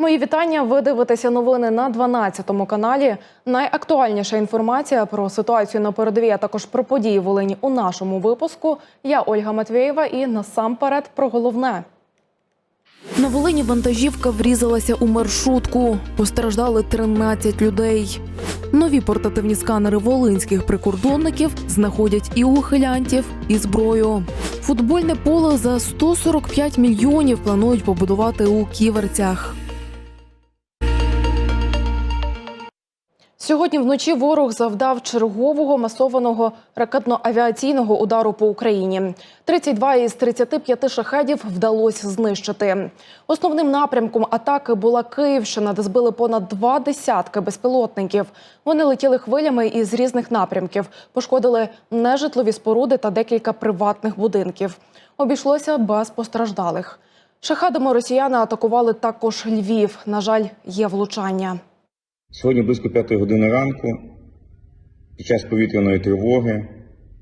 Мої вітання. Ви дивитеся новини на 12 каналі. Найактуальніша інформація про ситуацію на передовій, а також про події в Волині у нашому випуску. Я Ольга Матвєєва і насамперед про головне. На Волині вантажівка врізалася у маршрутку. Постраждали 13 людей. Нові портативні сканери волинських прикордонників знаходять і ухилянтів, і зброю. Футбольне поле за 145 мільйонів планують побудувати у ківерцях. Сьогодні вночі ворог завдав чергового масованого ракетно-авіаційного удару по Україні. 32 із 35 шахедів вдалося знищити. Основним напрямком атаки була Київщина, де збили понад два десятки безпілотників. Вони летіли хвилями із різних напрямків, пошкодили нежитлові споруди та декілька приватних будинків. Обійшлося без постраждалих. Шахедами росіяни атакували також Львів. На жаль, є влучання. Сьогодні близько п'ятої години ранку, під час повітряної тривоги,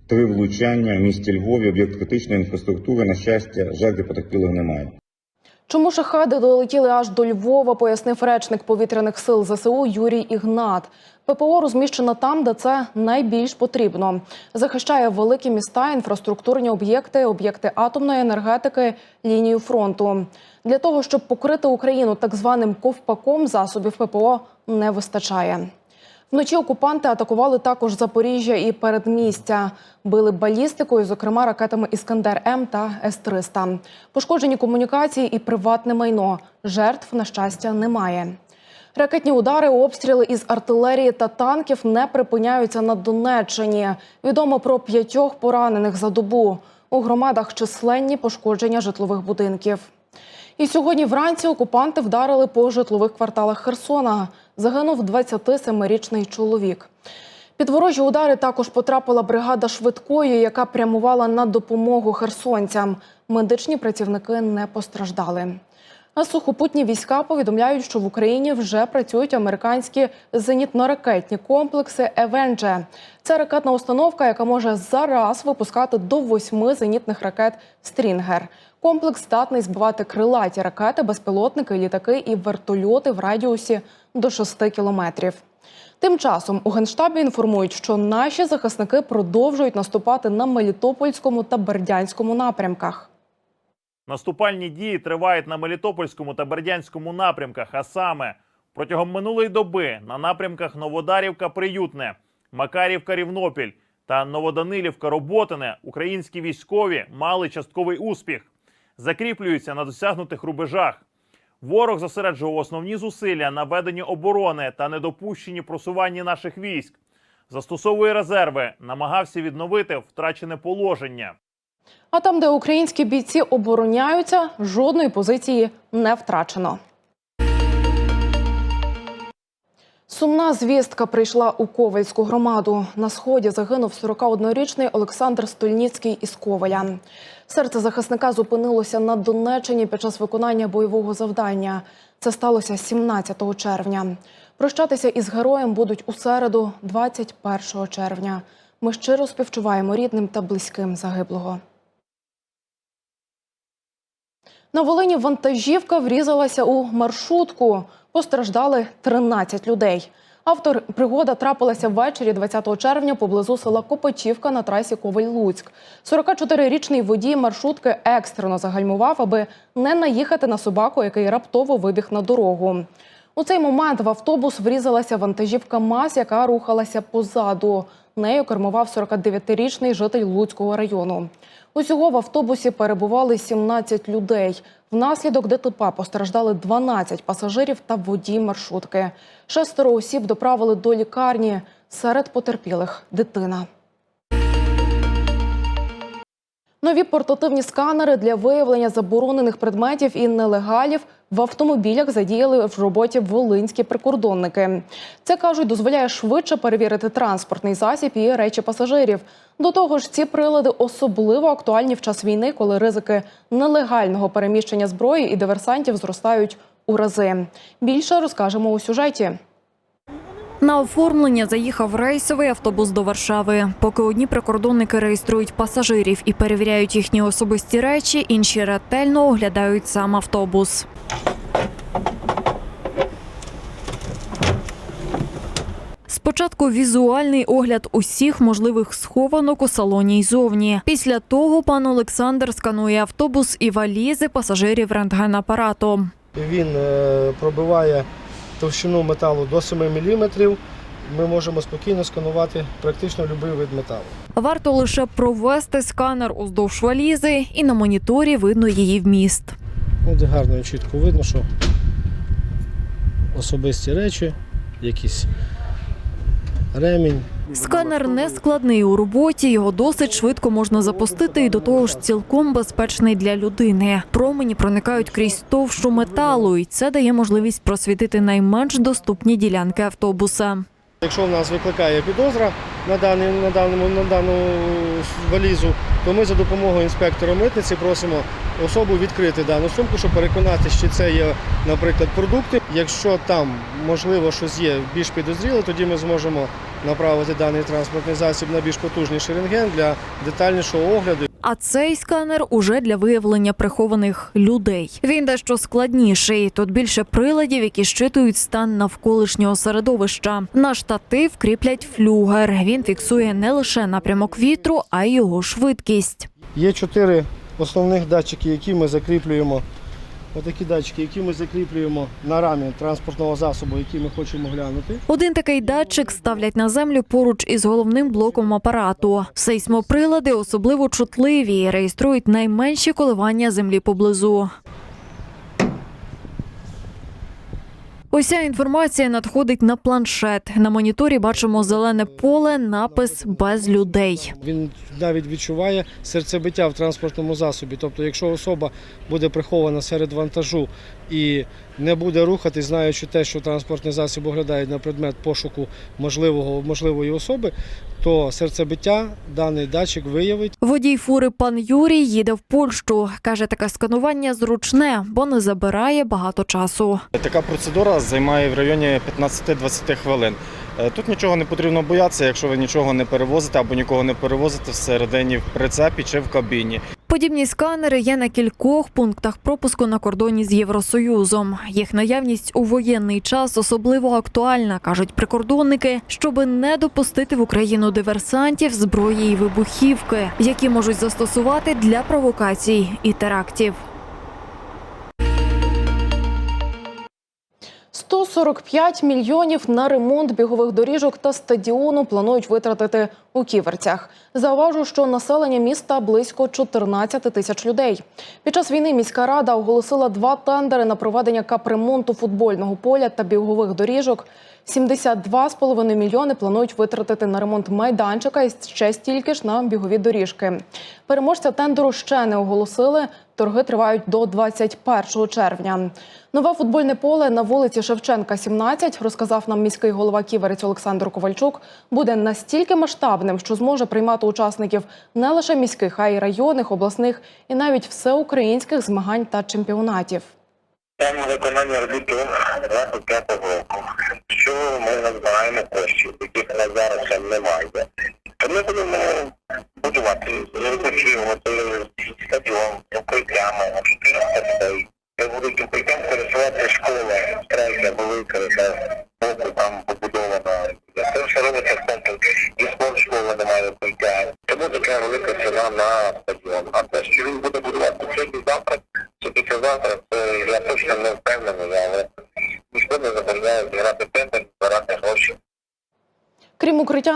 три влучання в місті Львові, об'єкт критичної інфраструктури. На щастя, жертв потерпілих немає. Чому шахади долетіли аж до Львова, пояснив речник повітряних сил ЗСУ Юрій Ігнат. ППО розміщено там, де це найбільш потрібно. Захищає великі міста, інфраструктурні об'єкти, об'єкти атомної енергетики, лінію фронту. Для того, щоб покрити Україну так званим ковпаком, засобів ППО не вистачає. Вночі окупанти атакували також Запоріжжя і передмістя. Били балістикою, зокрема ракетами Іскандер М та С-300. Пошкоджені комунікації і приватне майно. Жертв, на щастя, немає. Ракетні удари, обстріли із артилерії та танків не припиняються на Донеччині. Відомо про п'ятьох поранених за добу. У громадах численні пошкодження житлових будинків. І сьогодні вранці окупанти вдарили по житлових кварталах Херсона. Загинув 27-річний чоловік. Під ворожі удари також потрапила бригада швидкої, яка прямувала на допомогу херсонцям. Медичні працівники не постраждали. А сухопутні війська повідомляють, що в Україні вже працюють американські зенітно-ракетні комплекси «Евенже». Це ракетна установка, яка може зараз випускати до восьми зенітних ракет Стрінгер. Комплекс здатний збивати крилаті ракети, безпілотники, літаки і вертольоти в радіусі до 6 кілометрів. Тим часом у генштабі інформують, що наші захисники продовжують наступати на Мелітопольському та Бердянському напрямках. Наступальні дії тривають на Мелітопольському та Бердянському напрямках, а саме протягом минулої доби на напрямках Новодарівка Приютне, Макарівка Рівнопіль та Новоданилівка Роботине українські військові мали частковий успіх, закріплюються на досягнутих рубежах. Ворог зосереджував основні зусилля на веденні оборони та недопущенні просування наших військ. Застосовує резерви, намагався відновити втрачене положення. А там, де українські бійці обороняються, жодної позиції не втрачено. Сумна звістка прийшла у Ковальську громаду. На сході загинув 41-річний Олександр Стольніцький із Коваля. Серце захисника зупинилося на Донеччині під час виконання бойового завдання. Це сталося 17 червня. Прощатися із героєм будуть у середу, 21 червня. Ми щиро співчуваємо рідним та близьким загиблого. На Волині вантажівка врізалася у маршрутку. Постраждали 13 людей. Автор пригода трапилася ввечері 20 червня поблизу села Копачівка на трасі Коваль-Луцьк. 44-річний водій маршрутки екстрено загальмував, аби не наїхати на собаку, який раптово вибіг на дорогу. У цей момент в автобус врізалася вантажівка МАЗ, яка рухалася позаду. Нею кермував 49-річний житель Луцького району. Усього в автобусі перебували 17 людей. Внаслідок ДТП постраждали 12 пасажирів та водій маршрутки. Шестеро осіб доправили до лікарні. Серед потерпілих дитина. Нові портативні сканери для виявлення заборонених предметів і нелегалів в автомобілях задіяли в роботі волинські прикордонники. Це кажуть, дозволяє швидше перевірити транспортний засіб і речі пасажирів. До того ж, ці прилади особливо актуальні в час війни, коли ризики нелегального переміщення зброї і диверсантів зростають у рази. Більше розкажемо у сюжеті. На оформлення заїхав рейсовий автобус до Варшави. Поки одні прикордонники реєструють пасажирів і перевіряють їхні особисті речі, інші ретельно оглядають сам автобус. Спочатку візуальний огляд усіх можливих схованок у салоні й зовні. Після того пан Олександр сканує автобус і валізи пасажирів рентгенапаратом. Він е, пробиває товщину металу до 7 мм. Ми можемо спокійно сканувати практично будь-який вид металу. Варто лише провести сканер уздовж валізи, і на моніторі видно її вміст. От гарно і чітко видно, що особисті речі, якийсь ремінь. Сканер не складний у роботі, його досить швидко можна запустити і до того ж цілком безпечний для людини. Промені проникають крізь товщу металу, і це дає можливість просвітити найменш доступні ділянки автобуса. Якщо в нас викликає підозра на, даний, на, даному, на дану валізу, то ми за допомогою інспектора митниці просимо особу відкрити дану сумку, щоб переконатися, чи це є, наприклад, продукти. Якщо там можливо щось є більш підозріле, тоді ми зможемо направити даний транспортний засіб на більш потужніший рентген для детальнішого огляду. А цей сканер уже для виявлення прихованих людей. Він дещо складніший. Тут більше приладів, які щитують стан навколишнього середовища. На штатив кріплять флюгер. Він фіксує не лише напрямок вітру, а й його швидкість. Є чотири основних датчики, які ми закріплюємо. Отакі датчики, які ми закріплюємо на рамі транспортного засобу, який ми хочемо глянути. Один такий датчик ставлять на землю поруч із головним блоком апарату. Сейсмоприлади особливо чутливі реєструють найменші коливання землі поблизу. Уся інформація надходить на планшет. На моніторі бачимо зелене поле, напис без людей. Він навіть відчуває серцебиття в транспортному засобі. Тобто, якщо особа буде прихована серед вантажу і не буде рухатись, знаючи те, що транспортний засіб оглядає на предмет пошуку можливого можливої особи, то серцебиття даний датчик виявить. Водій фури пан Юрій їде в Польщу. каже, таке сканування зручне, бо не забирає багато часу. Така процедура займає в районі 15-20 хвилин. Е, Тут нічого не потрібно боятися, якщо ви нічого не перевозите або нікого не перевозите всередині в прицепі чи в кабіні. Подібні сканери є на кількох пунктах пропуску на кордоні з Євросоюзом. Їх наявність у воєнний час особливо актуальна, кажуть прикордонники, щоби не допустити в Україну диверсантів, зброї і вибухівки, які можуть застосувати для провокацій і терактів. 145 мільйонів на ремонт бігових доріжок та стадіону планують витратити у ківерцях. Зауважу, що населення міста близько 14 тисяч людей. Під час війни міська рада оголосила два тендери на проведення капремонту футбольного поля та бігових доріжок. 72,5 мільйони планують витратити на ремонт майданчика і ще стільки ж на бігові доріжки. Переможця тендеру ще не оголосили. Торги тривають до 21 червня. Нове футбольне поле на вулиці Шевченка, 17, розказав нам міський голова Ківерець Олександр Ковальчук, буде настільки масштабним, що зможе приймати учасників не лише міських, а й районних, обласних і навіть всеукраїнських змагань та чемпіонатів. План виконання робіт 25 року. Що ми назбираємо коштів, яких на зараз ще немає. То ми будемо будувати, розбудовувати стадіон, укриттями, 400 людей. Де будуть укриттям користуватися школи, третя, велика, яка боку там побудована. Це все робиться в центрі. І спорт школи немає укриття. Тому така велика ціна на стадіон. А те, що він буде будувати сьогодні завтра, чи післязавтра, це я точно не впевнений, але ніхто не забороняє зіграти тендер, збирати гроші.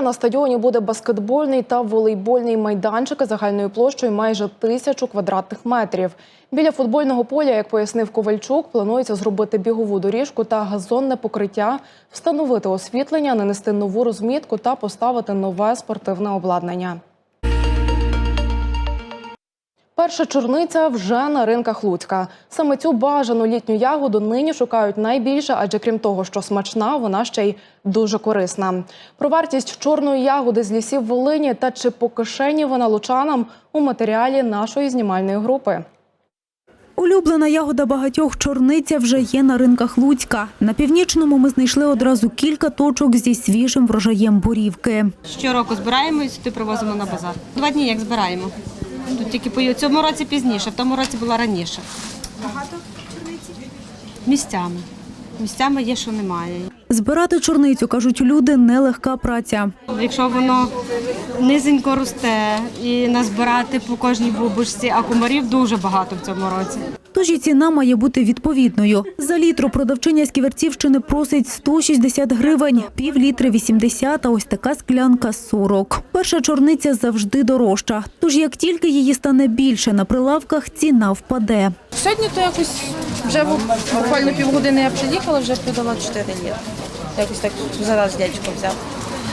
На стадіоні буде баскетбольний та волейбольний майданчик загальною площею майже тисячу квадратних метрів. Біля футбольного поля, як пояснив Ковальчук, планується зробити бігову доріжку та газонне покриття, встановити освітлення, нанести нову розмітку та поставити нове спортивне обладнання. Перша чорниця вже на ринках Луцька. Саме цю бажану літню ягоду нині шукають найбільше, адже крім того, що смачна, вона ще й дуже корисна. Про вартість чорної ягоди з лісів Волині та чи по кишені вона лучанам у матеріалі нашої знімальної групи. Улюблена ягода багатьох чорниця вже є на ринках Луцька. На північному ми знайшли одразу кілька точок зі свіжим врожаєм борівки. Щороку збираємо і сюди привозимо на базар. Два дні як збираємо. Тут тільки по цьому році пізніше, в тому році була раніше. Багато чорниці? Місцями. Місцями є, що немає. Збирати чорницю, кажуть люди, нелегка праця. Якщо воно низенько росте і назбирати по кожній бубочці, а комарів дуже багато в цьому році. Тож і ціна має бути відповідною. За літру продавчиня з Ківерцівщини просить 160 гривень, пів літри 80, а ось така склянка 40. Перша чорниця завжди дорожча. Тож як тільки її стане більше на прилавках, ціна впаде. Сьогодні то якось вже буквально півгодини я приїхала, вже продала 4 літри. Якось так зараз дядько взяв.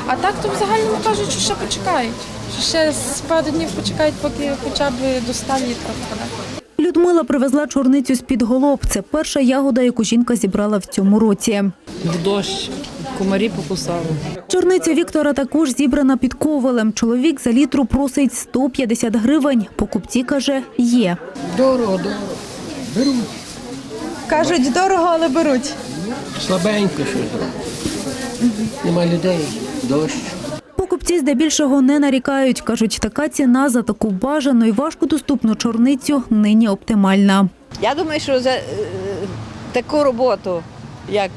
А так то в кажуть, що ще почекають. Що ще з пару днів почекають, поки хоча б до 100 літрів впаде. Людмила привезла чорницю з-під голоб. Це перша ягода, яку жінка зібрала в цьому році. В дощ комарі покусали. Чорниця Віктора також зібрана під ковалем. Чоловік за літру просить 150 гривень. Покупці, каже, є. Дорого, дорого. Беруть. Кажуть, дорого, але беруть. Слабенько щось. Нема людей, дощ. Покупці здебільшого не нарікають. Кажуть, така ціна за таку бажану і важкодоступну чорницю нині оптимальна. Я думаю, що за е, таку роботу, як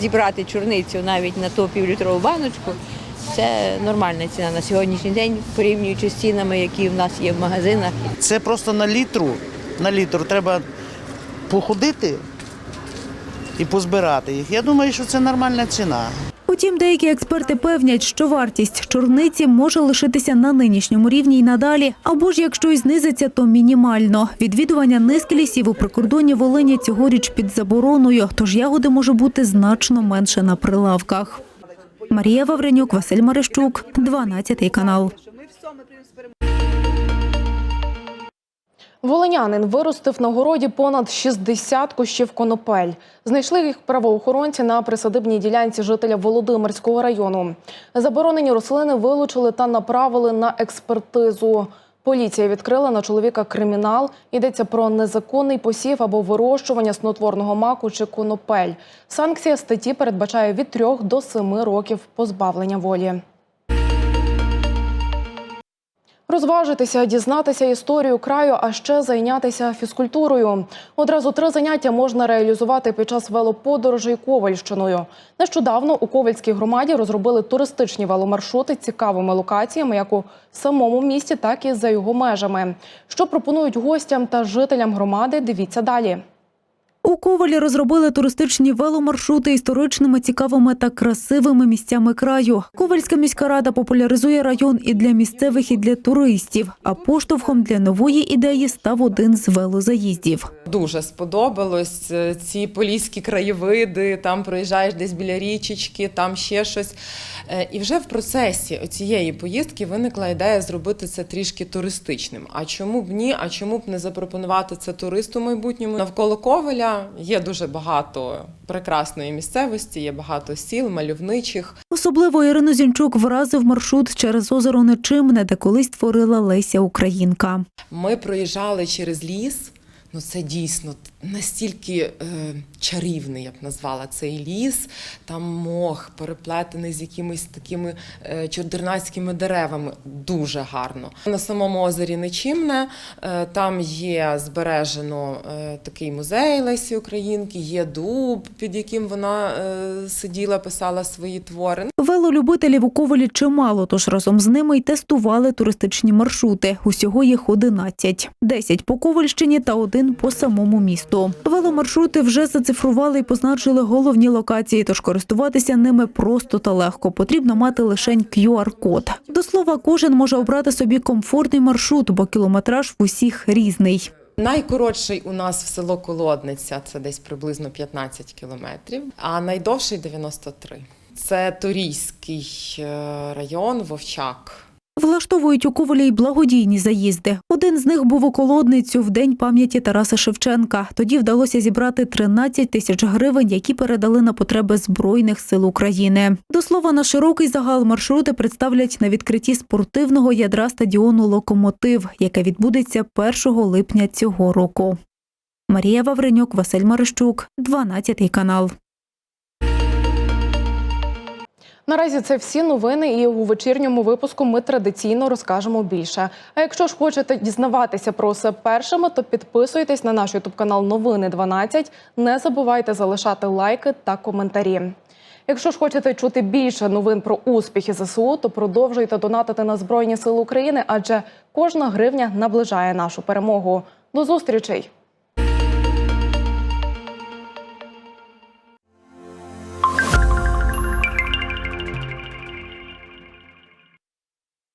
зібрати чорницю навіть на ту півлітрову баночку, це нормальна ціна на сьогоднішній день, порівнюючи з цінами, які в нас є в магазинах. Це просто на літру. На літру треба походити і позбирати їх. Я думаю, що це нормальна ціна. Утім, деякі експерти певнять, що вартість чорниці може лишитися на нинішньому рівні й надалі, або ж якщо й знизиться, то мінімально. Відвідування низки лісів у прикордонні Волині цьогоріч під забороною, тож ягоди може бути значно менше на прилавках. Марія Вавренюк, Василь Марищук, 12 канал. Волинянин виростив на городі понад 60 кущів конопель. Знайшли їх правоохоронці на присадибній ділянці жителя Володимирського району. Заборонені рослини вилучили та направили на експертизу. Поліція відкрила на чоловіка кримінал. Йдеться про незаконний посів або вирощування снотворного маку чи конопель. Санкція статті передбачає від 3 до 7 років позбавлення волі. Розважитися, дізнатися історію краю, а ще зайнятися фізкультурою. Одразу три заняття можна реалізувати під час велоподорожей Ковальщиною. Нещодавно у Ковальській громаді розробили туристичні веломаршрути цікавими локаціями, як у самому місті, так і за його межами. Що пропонують гостям та жителям громади? Дивіться далі. У Ковалі розробили туристичні веломаршрути історичними, цікавими та красивими місцями краю. Ковальська міська рада популяризує район і для місцевих, і для туристів. А поштовхом для нової ідеї став один з велозаїздів. Дуже сподобалось Е, ці поліські краєвиди. Там проїжджаєш десь біля річечки, там ще щось. Е, І вже в процесі цієї поїздки виникла ідея зробити це трішки туристичним. А чому б ні? А чому б не запропонувати це туристу майбутньому? Навколо Коваля є дуже багато прекрасної місцевості, є багато сіл, мальовничих. Особливо Ірину Зінчук вразив маршрут через озеро Нечимне, де колись творила Леся Українка. Ми проїжджали через ліс. Ну, це дійсно настільки е, чарівний, я б назвала цей ліс. Там мох переплетений з якимись такими е, чордернацькими деревами. Дуже гарно. На самому озері Нечимне е, там є збережено такий музей Лесі Українки, є дуб, під яким вона сиділа, писала свої твори. Велолюбителів у Ковалі чимало, тож разом з ними й тестували туристичні маршрути. Усього їх 11. 10 по Ковальщині та один по самому місту. Веломаршрути вже зацифрували і позначили головні локації, тож користуватися ними просто та легко. Потрібно мати лише QR-код. До слова, кожен може обрати собі комфортний маршрут, бо кілометраж в усіх різний. Найкоротший у нас в село Колодниця це десь приблизно 15 кілометрів, а найдовший 93. Це Торійський е, район, Вовчак. Влаштовують у Ковалі й благодійні заїзди. Один з них був у колодницю в день пам'яті Тараса Шевченка. Тоді вдалося зібрати 13 тисяч гривень, які передали на потреби збройних сил України. До слова, на широкий загал маршрути представлять на відкритті спортивного ядра стадіону Локомотив, яке відбудеться 1 липня цього року. Марія Вавренюк, Василь Марищук, 12 канал. Наразі це всі новини, і у вечірньому випуску ми традиційно розкажемо більше. А якщо ж хочете дізнаватися про все першими, то підписуйтесь на наш ютуб канал Новини 12. Не забувайте залишати лайки та коментарі. Якщо ж хочете чути більше новин про успіхи ЗСУ, то продовжуйте донатити на Збройні Сили України, адже кожна гривня наближає нашу перемогу. До зустрічей!